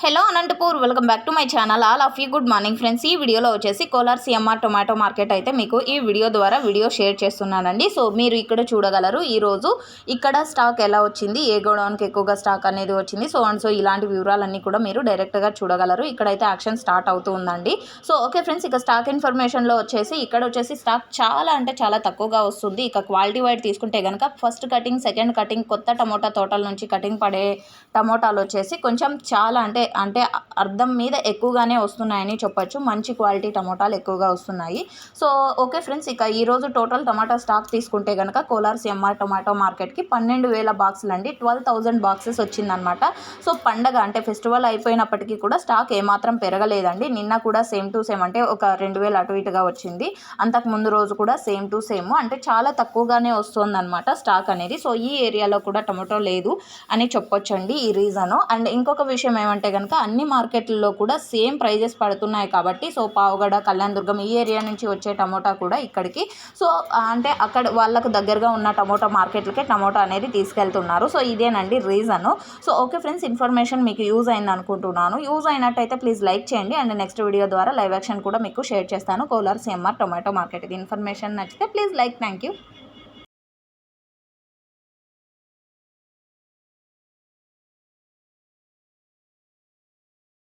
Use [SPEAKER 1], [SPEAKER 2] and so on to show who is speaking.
[SPEAKER 1] Hello Anantapur welcome back to my channel. All of you good morning friends. ఈ వీడియోలో వచ్చేసి Kolar CMR tomato market అయితే మీకు ఈ వీడియో ద్వారా వీడియో షేర్ చేస్తున్నానండి. సో మీరు ఇక్కడ చూడగలరు ఈరోజు ఇక్కడ స్టాక్ ఎలా వచ్చింది ఏ గోడౌన్కి ఎక్కువగా స్టాక్ అనేది వచ్చింది. సో అండ్ సో ఇలాంటి వివరాలన్నీ కూడా మీరు డైరెక్ట్గా చూడగలరు. ఇక్కడైతే యాక్షన్ స్టార్ట్ అవుతూ ఉందండి. సో ఓకే ఫ్రెండ్స్ ఇక స్టాక్ ఇన్ఫర్మేషన్లో వచ్చేసి ఇక్కడ వచ్చేసి స్టాక్ చాలా అంటే చాలా తక్కువగా వస్తుంది. ఇక క్వాలిటీ వైడ్ తీసుకుంటే కనుక ఫస్ట్ కటింగ్ సెకండ్ కటింగ్ కొత్త టమోటా తోటల నుంచి కటింగ్ పడే టమోటాలు వచ్చేసి కొంచెం చాలా అంటే అంటే అర్థం మీద ఎక్కువగానే వస్తున్నాయని చెప్పొచ్చు. మంచి క్వాలిటీ టమోటాలు ఎక్కువగా వస్తున్నాయి. సో ఓకే ఫ్రెండ్స్ ఇక ఈరోజు టోటల్ టమాటా స్టాక్ తీసుకుంటే కనుక కోలార్ సిఎంఆర్ టమాటో మార్కెట్కి పన్నెండు వేల బాక్సులు అండి. ట్వెల్వ్ థౌజండ్ బాక్సెస్ వచ్చిందనమాట సో పండగ అంటే ఫెస్టివల్ అయిపోయినప్పటికీ కూడా స్టాక్ ఏమాత్రం పెరగలేదండి. నిన్న కూడా సేమ్ టు సేమ్ అంటే ఒక రెండు వేలు అటు ఇటుగా వచ్చింది. అంతకు ముందు రోజు కూడా సేమ్ టు సేమ్ అంటే చాలా తక్కువగానే వస్తుందన్నమాట స్టాక్ అనేది. సో ఈ ఏరియాలో కూడా టమాటో లేదు అని చెప్పొచ్చండి ఈ రీజను. అండ్ ఇంకొక విషయం ఏమంటే కనుక అన్ని మార్కెట్లలో కూడా సేమ్ ప్రైజెస్ పడుతున్నాయి కాబట్టి సో పావుగడ కళ్యాణ్ దుర్గం ఈ ఏరియా నుంచి వచ్చే టమోటా కూడా ఇక్కడికి. సో అంటే అక్కడ వాళ్ళకు దగ్గరగా ఉన్న టమోటా మార్కెట్లకే టమోటా అనేది తీసుకెళ్తున్నారు. సో ఇదేనండి reason. So okay friends information మీకు యూజ్ అయింది అనుకుంటున్నాను. యూజ్ అయినట్టయితే ప్లీజ్ లైక్ చేయండి. అండ్ నెక్స్ట్ వీడియో ద్వారా లైవ్ యాక్షన్ కూడా మీకు షేర్ చేస్తాను. కోలార్ సిఎంఆర్ టొమాటో మార్కెట్ ఇది ఇన్ఫర్మేషన్ నచ్చితే ప్లీజ్ లైక్. Thank you.